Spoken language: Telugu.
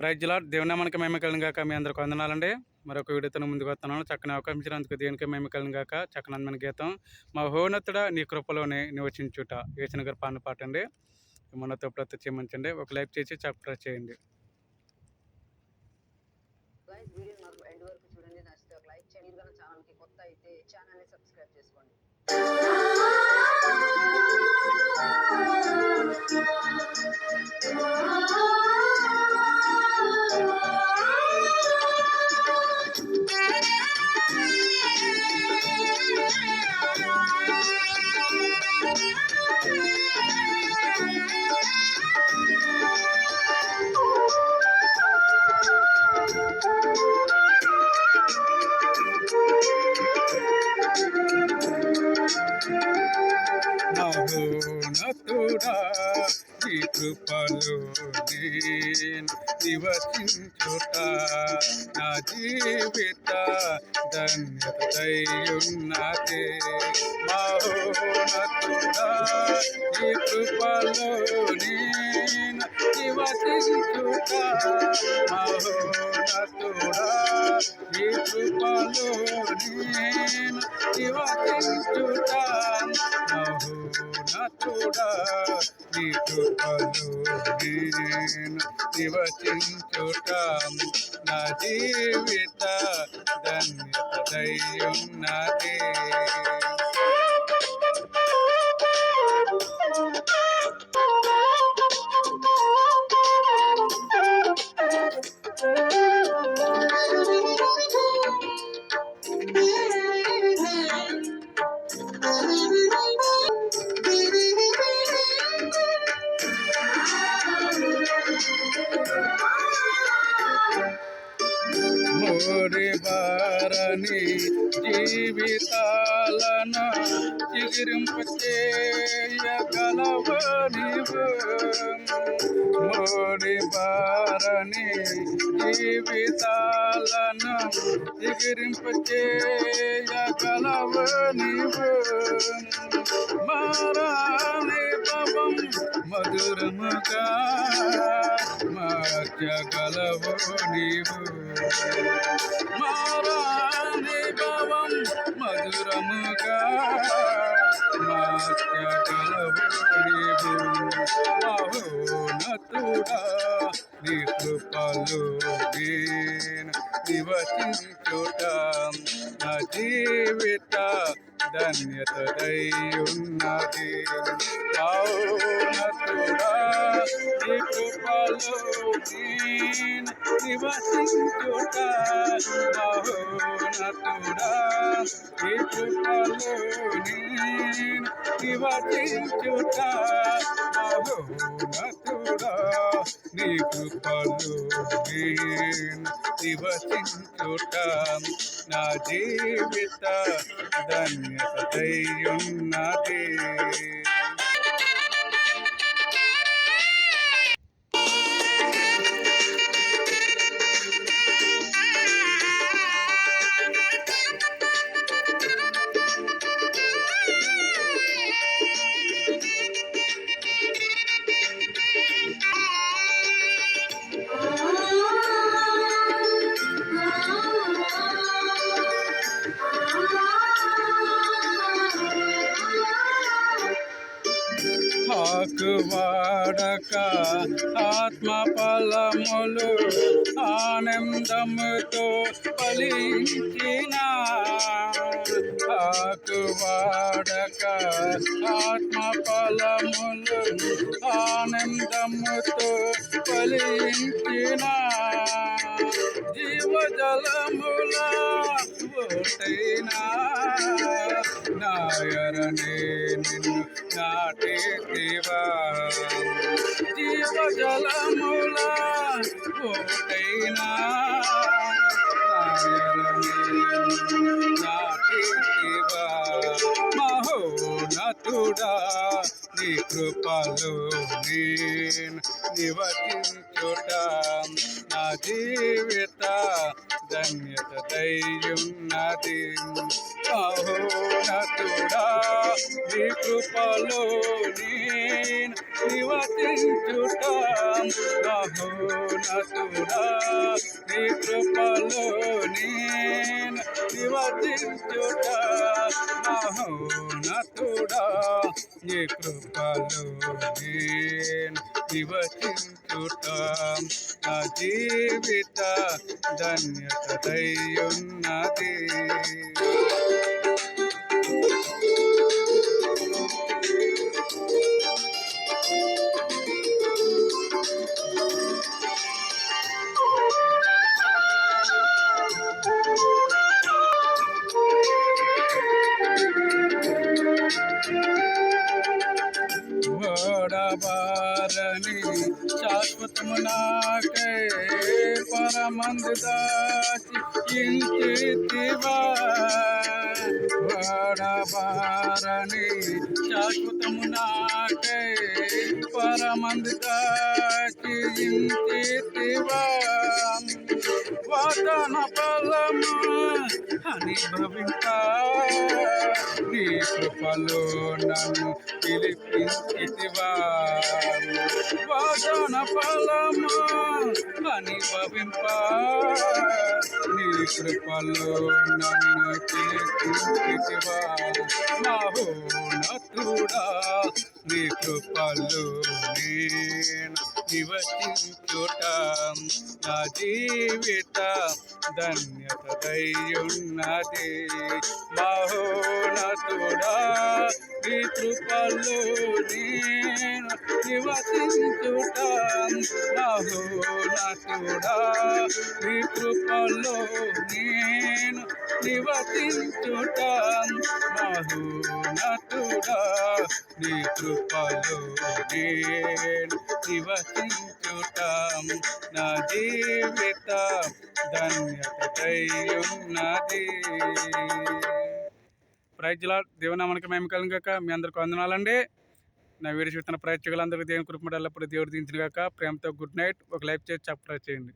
ప్రైజ్లా దేవుని మనకి మేము కలిగిన కాక మీ అందరికి వందనాలండి. మరొక వీడియోతో ముందుకు వస్తున్నాను. చక్కని అవకాశించినందుకు ఇచ్చినందుకు దేనికి మేము కలిగిన కాక చక్కని గీతం. మా హోనతుడ నీ కృపలోనే నివచించుట. వేసిన గారు పాను పాట అండి. మనతో ప్రతి చేయమంచండి ఒక లైక్ చేసి సబ్స్క్రైబ్ చేయండి. వీడియో ఎండ్ వరకు చూడండి. నచ్చితే ఒక లైక్ చేయండి. మీరు కొత్త అయితే సబ్స్క్రైబ్ చేసుకోండి. మహోనతుడా నీ కృపలో నేను నివసించుట నా జీవిత ధన్యతయున్నది మహోనతుడా నీ కృపలో నేను నివసించుట మహోనతుడా నీ కృపలో నేను నివసించుట నా జీవిత ధన్యత ధన్యతయున్నది మోరి బారని జీవితాలను చిగిరింపచేయగలవనివు మోరి బారని జీవితాలను చిగిరింపచేయగలవనివు మారాని పవం మధురముగా మార్చగలవు నీవు. మారాని భవం మధురముగా మార్చగలవు నీవు. మహోనతుడా నీ కృపలు నేను నివసించుట నా జీవిత ధన్యతదై ఉన్నది మౌనతుడా నీ కృపలో నేను నివసించుట మహోనతుడా నీ కృపలో నేను నివసించుట నీ నివసించుట నా జీవిత ధన్యత దయ్యున్నదే. వాడక ఆత్మ ఫలములు ఆనందముతో ఫలించిన ఆకు వాడక ఆత్మ ఫలములు ఆనందముతో ఫలించిన జీవజలముల ఓటైనా నాయరనే నిన్ను నాటివా జీవజలముల ఓటైనా నాటివా మహోనతుడా నీ కృపలో నేను నివసించుట. నా జీవిత ధన్యత దయ్యున్నది అహోనతుడా నీ కృపలో నేను నివసించుట. అహో మహోన్నతుడా నీ కృపలో నేను నివసించుట మహోనతుడా నీ కృపలో నేను నివసించుట నా జీవిత ధన్యత దయ్యున్నది. ఓడబారని శాశ్వతము నాకై పరమందు దాచి ఇంటివా ఓడబారని శాశ్వతము నాకై పరమందు దాచి ఇంటివా వాదన బలము అనుభవించ నీ కృపలో నన్ను పిలిపించితివా వాదన ఫలము అనుభవింప నీ కృపలో నన్ను పిలిపించితివా మహోన్నతుడా నీ కృపలో నేను నివసించుట. నా జీవిత ధన్యత దయ్యున్నది. మహోన్నతుడా నీ కృపలో నేను నివసించుట మహోన్నతుడా నీ కృపలో నేను నివసించుట మహోన్నతుడా నీ కృపలో నేను నివసించుట నా జీవిత ధన్యత ఉన్నది ప్రైజ్లా దేవునామానికి మేము కలిగాక మీ అందరికి వందనాలండి. నా వీడియో చూస్తున్న ప్రేక్షకులందరికీ దేవుని కృపమడల్లప్పుడు దేవుడు దించిన కాక ప్రేమతో గుడ్ నైట్. ఒక లైఫ్ చేసి సబ్స్క్రైబ్ చేయండి.